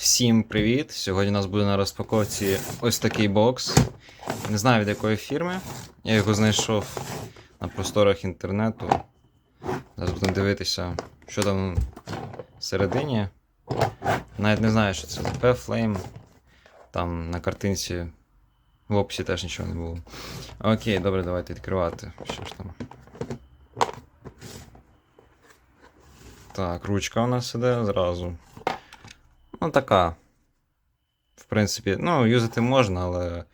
Всім привіт! Сьогодні у нас буде на розпаковці ось такий бокс. Не знаю від якої фірми. Я його знайшов на просторах інтернету. Зараз будемо дивитися, що там всередині. Навіть не знаю, що це за P-Flame. Там на картинці в описі теж нічого не було. Окей, добре, давайте відкривати. Що ж там? Так, ручка у нас іде зразу. Ну, така. В принципі, ну, юзати можна, але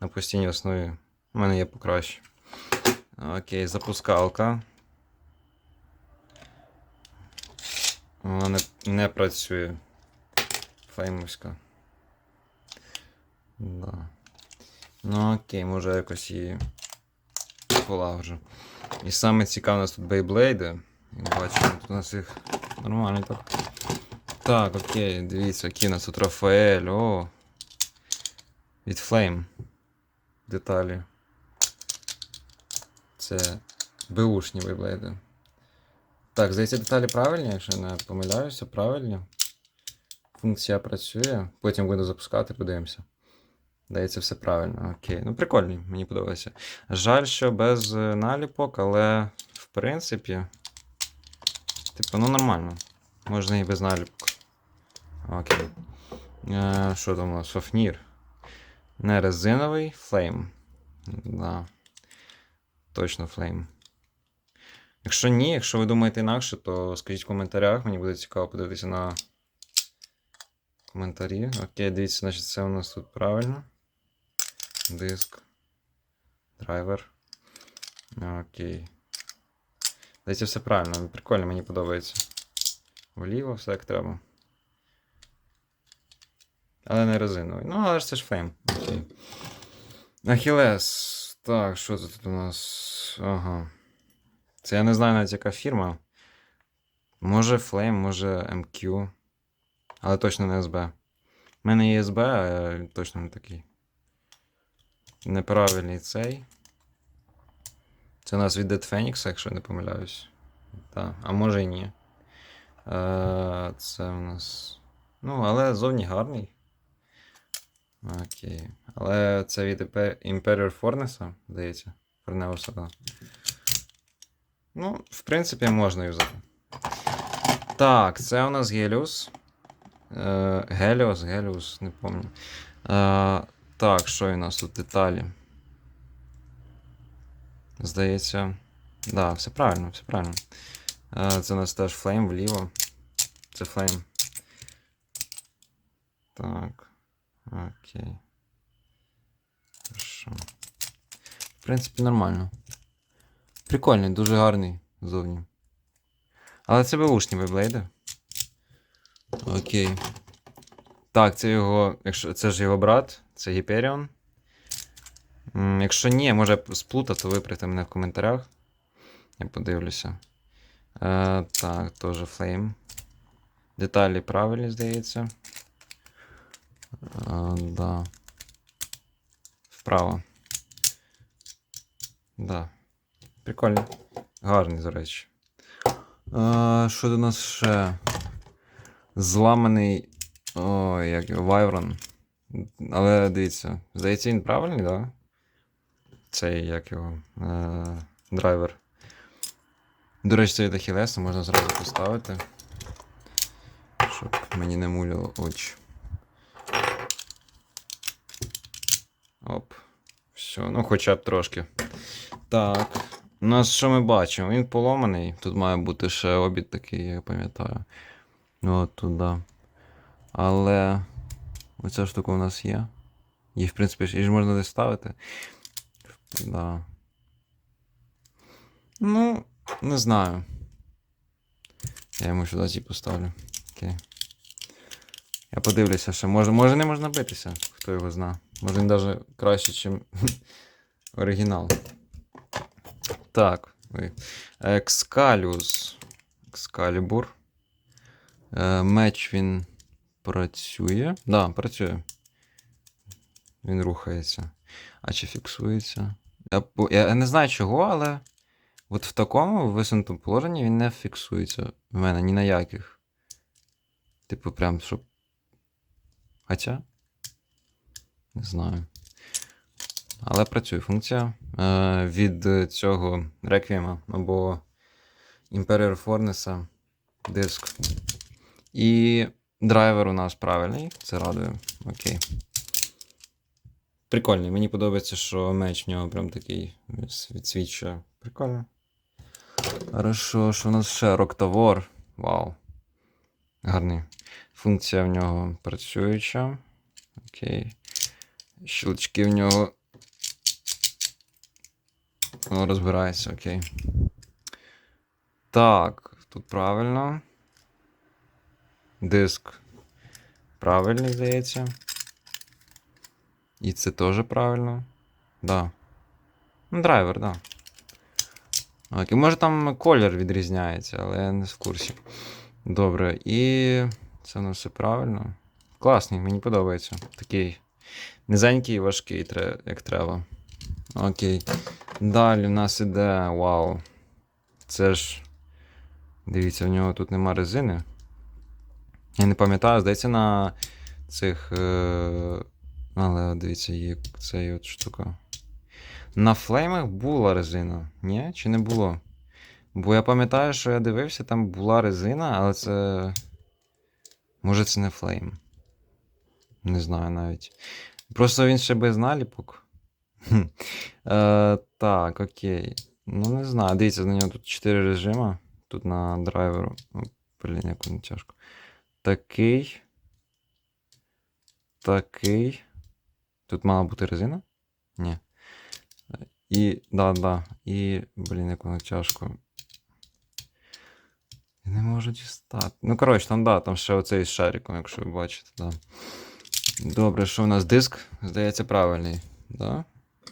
на постійній основі в мене є покраще. Окей, запускалка. Вона не, не працює. Феймовська. Да. Ну окей, може якось її полагоджу. І саме цікаве у нас тут бейблейди. Як бачимо, тут у нас їх нормально так. Так, окей, дивіться, який у нас тут Рафаель, о. Від Flame. Деталі. Це беушні вейблейди. Так, здається, деталі правильні, якщо не помиляюся, правильні. Функція працює. Потім буду запускати, подивимося. Здається, все правильно. Окей. Ну, прикольні, мені подобається. Жаль, що без е, наліпок, але в принципі. Типу, ну нормально. Можна і без наліпок. Окей. Е, що там у нас? Софнір. Не резиновий флейм. Да. Точно флейм. Якщо ні, якщо ви думаєте інакше, то скажіть в коментарях. Мені буде цікаво подивитися на коментарі. Окей, дивіться, значить, це у нас тут правильно. Диск. Драйвер. Окей. Здається, все правильно. Прикольно, мені подобається. Вліво, все як треба. Але не резиновий. Ну, але ж це ж фейм. Окей. Ахілес. Так, що це тут у нас? Ага. Це я не знаю навіть яка фірма. Може Flame, може MQ. Але точно не SB. У мене є SB, а точно не такий. Неправильний цей. Це у нас від Dead Phoenix, якщо я не помиляюсь. Так. А може і ні. Е, Це у нас. Ну, але зовні гарний. Окей. Але це від Imper- Imperial Forness, здається. Форнеуса, так. Ну, в принципі, можна юзати. Так, це у нас Геліус. Е, Геліус, Геліус, не пам'ятаю. Е, так, що у нас тут деталі? Здається. Да, все правильно, все правильно. Е, це у нас теж флейм вліво. Це флейм. Так. Окей. Хорошо. В принципі, нормально. Прикольний, дуже гарний зовні. Але це беушні вейблейди. Окей. Так, це його. Якщо це ж його брат, це Гіперіон. Якщо ні, може сплутав, то виправте мене в коментарях. Я подивлюся. Е, так, теж флейм. Деталі правильні, здається. А, да. Вправо. Да. Прикольно. Гарний, до речі. А, що до нас ще? Зламаний. Ой, як його, Вайрон. Але дивіться, здається, він правильний, так? Да? Цей, як його. Е, драйвер. До речі, цей Дахілеса можна зразу поставити. Щоб мені не муляло очі. Оп. Все, ну хоча б трошки. Так. У нас що ми бачимо? Він поломаний. Тут має бути ще обід такий, я пам'ятаю. От туди. Але. Оця штука у нас є. Її, в принципі, її ж можна десь ставити. Да. Ну, не знаю. Я йому сюди ці поставлю. Окей. Я подивлюся, що може, може не можна битися, хто його зна. Може він навіть краще, ніж оригінал. Так. ой. Екскаліус. Екскалібур. Меч він працює. Так, да, працює. Він рухається. А чи фіксується? Я, я не знаю чого, але от в такому висунутому положенні він не фіксується в мене ні на яких. Типу, прям, щоб Хоча. Не знаю. Але працює функція е, від цього Requiem або Imperial Furnace диск. І драйвер у нас правильний, це радує. Окей. Прикольний. Мені подобається, що меч в нього прям такий відсвічує. Прикольно. Хорошо, що у нас ще Роктавор. Вау. Гарний. Функція в нього працююча. Окей. Щелчки в нього. О, розбирається, окей. Так, тут правильно. Диск. Правильний, здається. І це теж правильно. Да. Ну, драйвер, да. Окей, може там колір відрізняється, але я не в курсі. Добре, і це у все правильно. Класний, мені подобається. Такий низенький і важкий, як треба. Окей. Далі в нас іде. Вау. Це ж. Дивіться, в нього тут нема резини. Я не пам'ятаю, здається, на цих. Е... Але дивіться, є цей от штука. На флеймах була резина. Ні? Чи не було? Бо я пам'ятаю, що я дивився, там була резина, але це. Може, це не флейм. Не знаю навіть. Просто він ще без наліпок. Е, так, окей. Ну, не знаю. Дивіться, на нього тут 4 режима. Тут на драйверу. Блін, як воно тяжко. Такий. Такий. Тут мала бути резина? Ні. І. Да, да. І. Блін, як воно тяжко. Не можу дістати. Ну, коротше, там, да, там ще оцей з шариком, якщо ви бачите, да. Добре, що у нас диск? Здається, правильний. Да?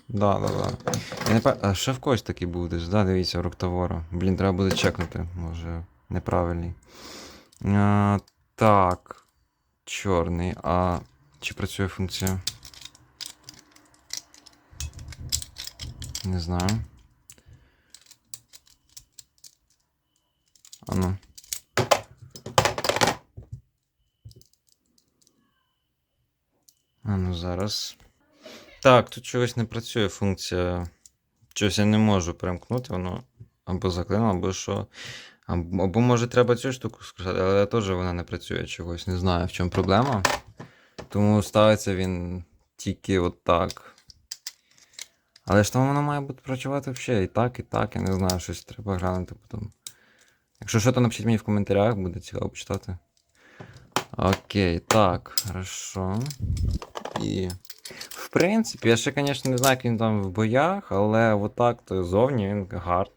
Да, да, да. Я не пам... А ще в когось такий був десь, да, дивіться, у Роктавора. Блін, треба буде чекнути, може, неправильний. А, так. Чорний. А чи працює функція? Не знаю. А А ну зараз. Так, тут чогось не працює функція. Щось я не можу перемкнути, воно або заклинуло, або що. Або, може треба цю штуку скрутити, але теж вона не працює чогось. Не знаю, в чому проблема. Тому ставиться він тільки от так. Але ж там воно має бути працювати взагалі і так, і так. Я не знаю, щось треба глянути потім. Якщо що, то напишіть мені в коментарях, буде цікаво почитати. Окей, так, хорошо. І. В принципі, я ще, звісно, не знаю, як він там в боях, але отак то зовні він гарний.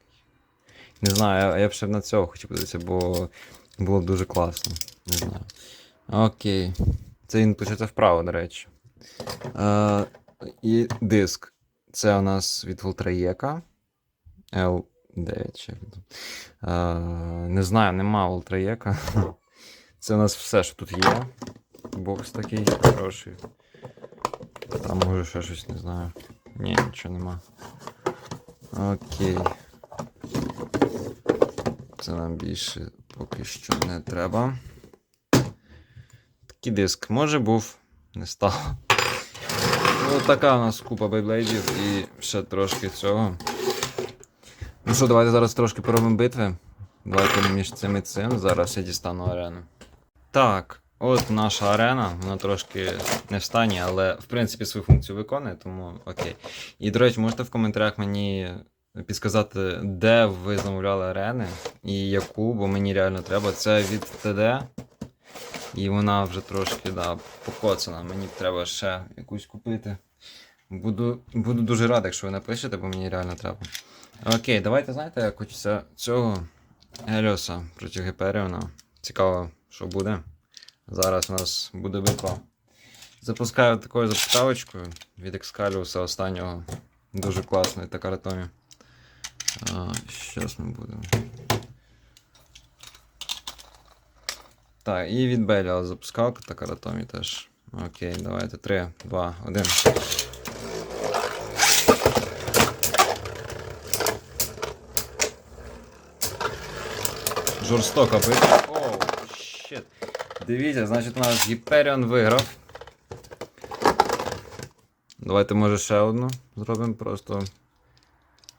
Не знаю, я, я б ще на цього хотів подивитися, бо було дуже класно. Не знаю. Окей. Це він почати вправо, до речі. Е, і диск. Це у нас від Voltraєка. L9. чи як він там. Е, не знаю, нема Voltraєка. Це у нас все, що тут є. Бокс такий хороший. Там може ще щось не знаю. Ні, нічого нема. Окей. Це нам більше поки що не треба. Такий диск. Може був, не став. Ну, така у нас купа бейблейдів і ще трошки цього. Ну що, давайте зараз трошки поробимо битви. Давайте між цим і цим. Зараз я дістану арену. Так, от наша арена. Вона трошки не в стані, але в принципі свою функцію виконує, тому окей. І, до речі, можете в коментарях мені підказати, де ви замовляли арени і яку, бо мені реально треба. Це від ТД. І вона вже трошки да, покоцана. Мені треба ще якусь купити. Буду, буду дуже радий, якщо ви напишете, бо мені реально треба. Окей, давайте знаєте, як хочеться цього Еліоса проти Гіперіона. Цікаво, що буде. Зараз у нас буде битва. Запускаю такою запускавочкою від Екскаліуса останнього. Дуже класної Такаратомі. Щас ми будемо. Так, і від Беліала запускалка Такаратомі теж. Окей, давайте. 3, 2, 1. Жорстоко бити. Дивіться, значить, у нас Гіперіон виграв. Давайте, може, ще одну зробимо просто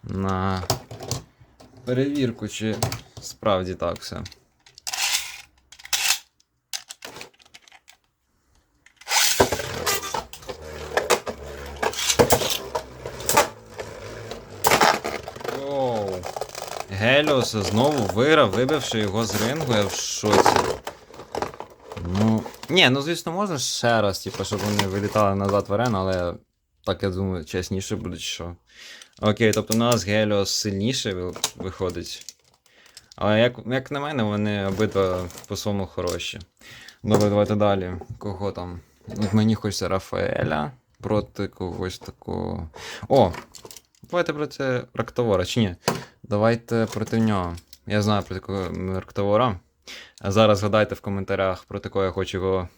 на перевірку, чи справді так все. Оу. Геліос знову виграв, вибивши його з рингу, я в шоці. Ну. Ні, ну звісно, можна ще раз, типу, щоб вони вилітали назад в арену, але так я думаю, чесніше буде, що. Окей, тобто у нас Геліос сильніше виходить. Але як, як на мене, вони обидва по-своєму хороші. Добре, давайте далі. Кого там? От мені хочеться Рафаеля проти когось такого. О! Давайте проти Рактовора, чи ні? Давайте проти нього. Я знаю проти кого Рактовора. А зараз згадайте в коментарях, проти кого я хочу його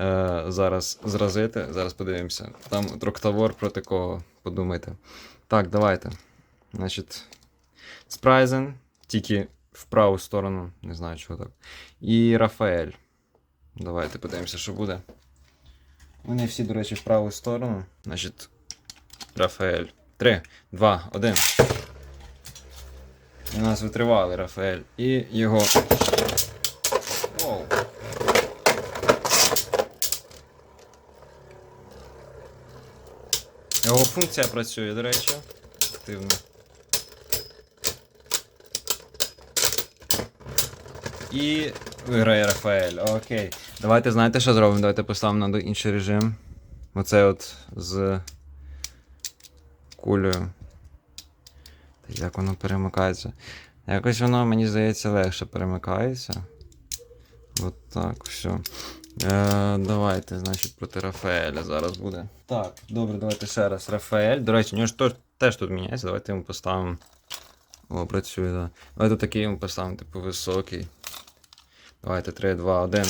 е, зараз зразити. Зараз подивимося. Там Роктавор проти кого, подумайте. Так, давайте. Значить, Спрайзен, тільки в праву сторону, не знаю чого так. І Рафаель. Давайте подивимося, що буде. Вони всі, до речі, в праву сторону. Значить, Рафаель. 3, 2, 1. У нас витривали Рафаель. І його. Функція працює, до речі. Активно. І виграє Рафаель. Окей. Давайте знаєте, що зробимо? Давайте поставимо на інший режим. Оце от з кулею. Як воно перемикається? Якось воно, мені здається, легше перемикається. От так, все. Е, давайте, значить, проти Рафаеля зараз буде. Так, добре, давайте ще раз. Рафаель. До речі, у нього ж то- теж тут міняється. Давайте йому поставимо. О, працює, так. Да. Давайте такий йому поставимо, типу, високий. Давайте 3, 2, 1.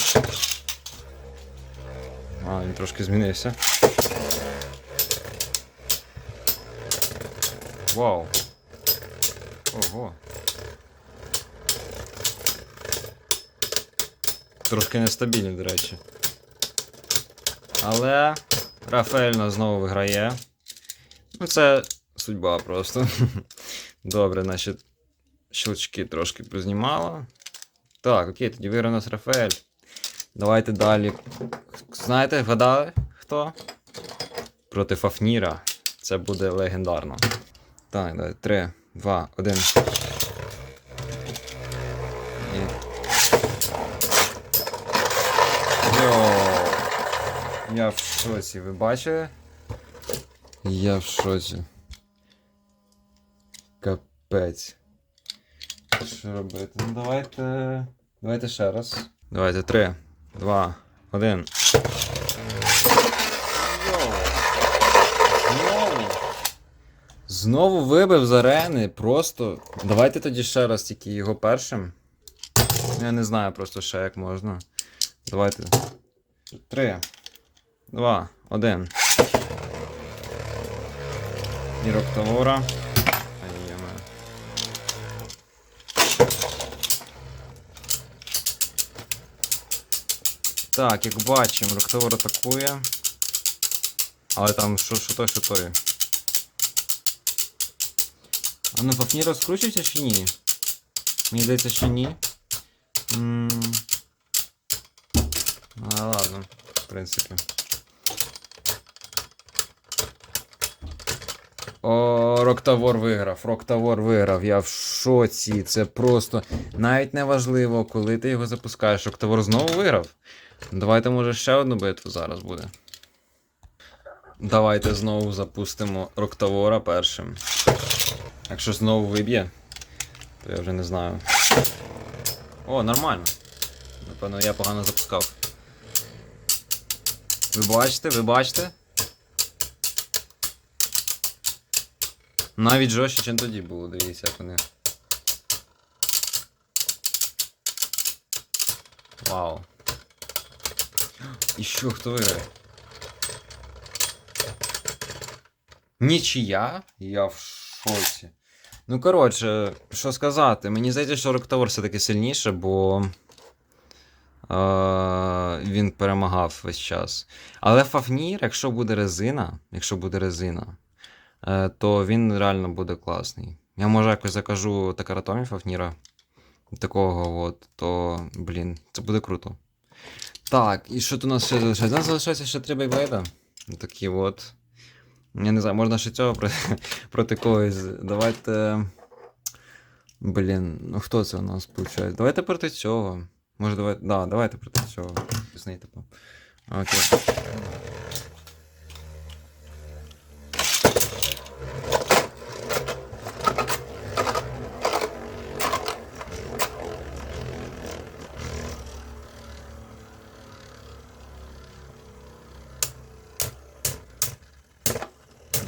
А, він трошки змінився. Вау. Ого. Трошки нестабільний, до речі. Але Рафаель нас знову виграє. Ну, це судьба просто. Добре, значить, щелчки трошки признімало. Так, окей, тоді виграв у нас Рафаель. Давайте далі. Знаєте, вгадали хто? Проти Фафніра. Це буде легендарно. Так, давай, 3, 2, 1. І... Йоу. Я в шоці, ви бачили? Я в шоці. Капець. Що робити? Ну давайте. Давайте ще раз. Давайте 3, 2, 1. Знову. Знову вибив з арени. Просто. Давайте тоді ще раз тільки його першим. Я не знаю просто ще як можна. Давайте. 3, 2, 1. І Роктавора. Ай. Так, як бачимо, Роктавор атакує. Але там що, що той, що той. А ну Фафні розкручується чи ні? Мені здається, що ні. М. А, ладно, в принципі. О, Роктавор виграв. Роктавор виграв. Я в шоці. Це просто навіть не важливо, коли ти його запускаєш. Роктавор знову виграв. Давайте, може, ще одну битву зараз буде. Давайте знову запустимо Роктавора першим. Якщо знову виб'є, то я вже не знаю. О, нормально. Напевно, я погано запускав. Ви бачите, ви бачите? Навіть жорстче, ніж тоді було, дивіться, як вони. Вау. І що, хто виграє? Нічия? Я в шоці. Ну, коротше, що сказати, мені здається, що Роктавор все-таки сильніше, бо. він перемагав весь час. Але Фафнір, якщо буде резина, якщо буде резина, е, то він реально буде класний. Я може якось закажу такаратомі Фафніра. Такого от, то, блін, це буде круто. Так, і що тут у нас ще залишається? У нас залишається ще три бейблейда. Такі от. Я не знаю, можна ще цього проти, проти когось. Давайте. Блін, ну хто це у нас виходить? Давайте проти цього. Може, давайте. Да, давайте проти цього. Окей.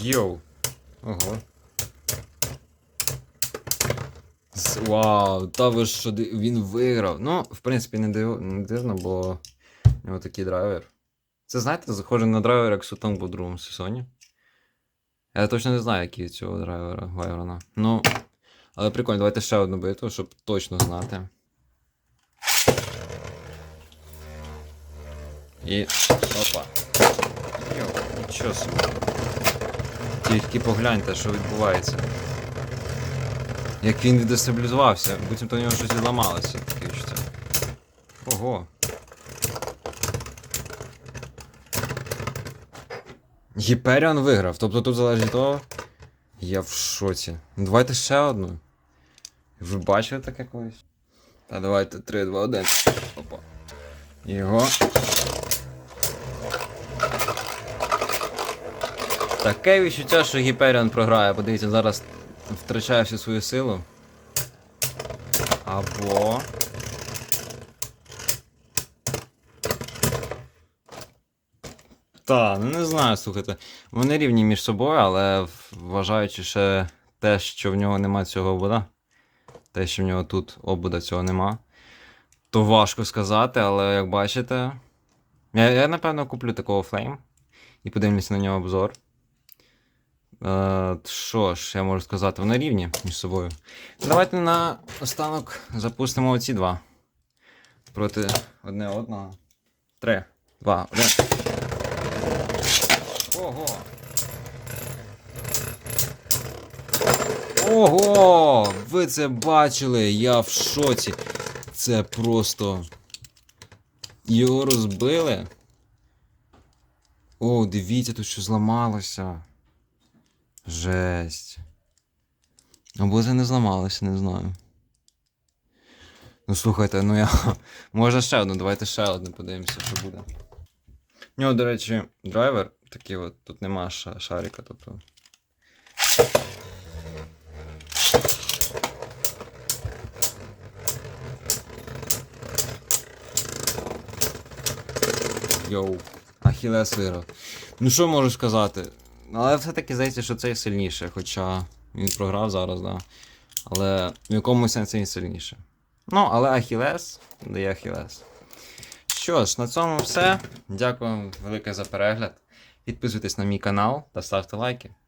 Йоу. Ого. Вау, та ви що він виграв. Ну, в принципі, не, див... не дивно, бо у нього такий драйвер. Це знаєте, схоже на драйвер, як Сутонг був в другому сезоні. Я точно не знаю, який цього драйвера Вайрона. Ну. Але прикольно, давайте ще одну битву, щоб точно знати. І. Опа. Йо, нічого собі. Тільки погляньте, що відбувається. Як він віддестабілізувався, буцімто у нього щось відламалося, таке. Ого. Гіперіон виграв. Тобто тут залежить від того. Я в шоці. Давайте ще одну. Ви бачили таке колись? Та давайте 3, 2, 1. Опа. Його. Таке відчуття, що Гіперіон програє. Подивіться, зараз втрачає всю свою силу. Або. Та, ну не знаю, слухайте. Вони рівні між собою, але вважаючи ще те, що в нього нема цього обуда. Те, що в нього тут обуда цього нема. То важко сказати, але як бачите. Я, я напевно куплю такого флейм і подивлюся на нього обзор. Е, Що ж, я можу сказати, вони рівні між собою. Давайте на останок запустимо оці два. Проти одне одного. Три, два, один. Ого! Ого! Ви це бачили? Я в шоці. Це просто. Його розбили. О, дивіться, тут що зламалося. Жесть. Це не зламалося, не знаю. Ну слухайте, ну я. Можна ще одну, давайте ще одну подивимося, що буде. У нього, до речі, драйвер такий от, тут нема ша- шарика, тобто. Йоу, Ахілес виграв. Ну що можу сказати? Але все-таки здається, що цей сильніше, хоча він програв зараз, да. Але в якомусь сенсі він сильніше. Ну, але Ахілес дає Ахілес. Що ж, на цьому все. Дякую велике за перегляд. Підписуйтесь на мій канал та ставте лайки.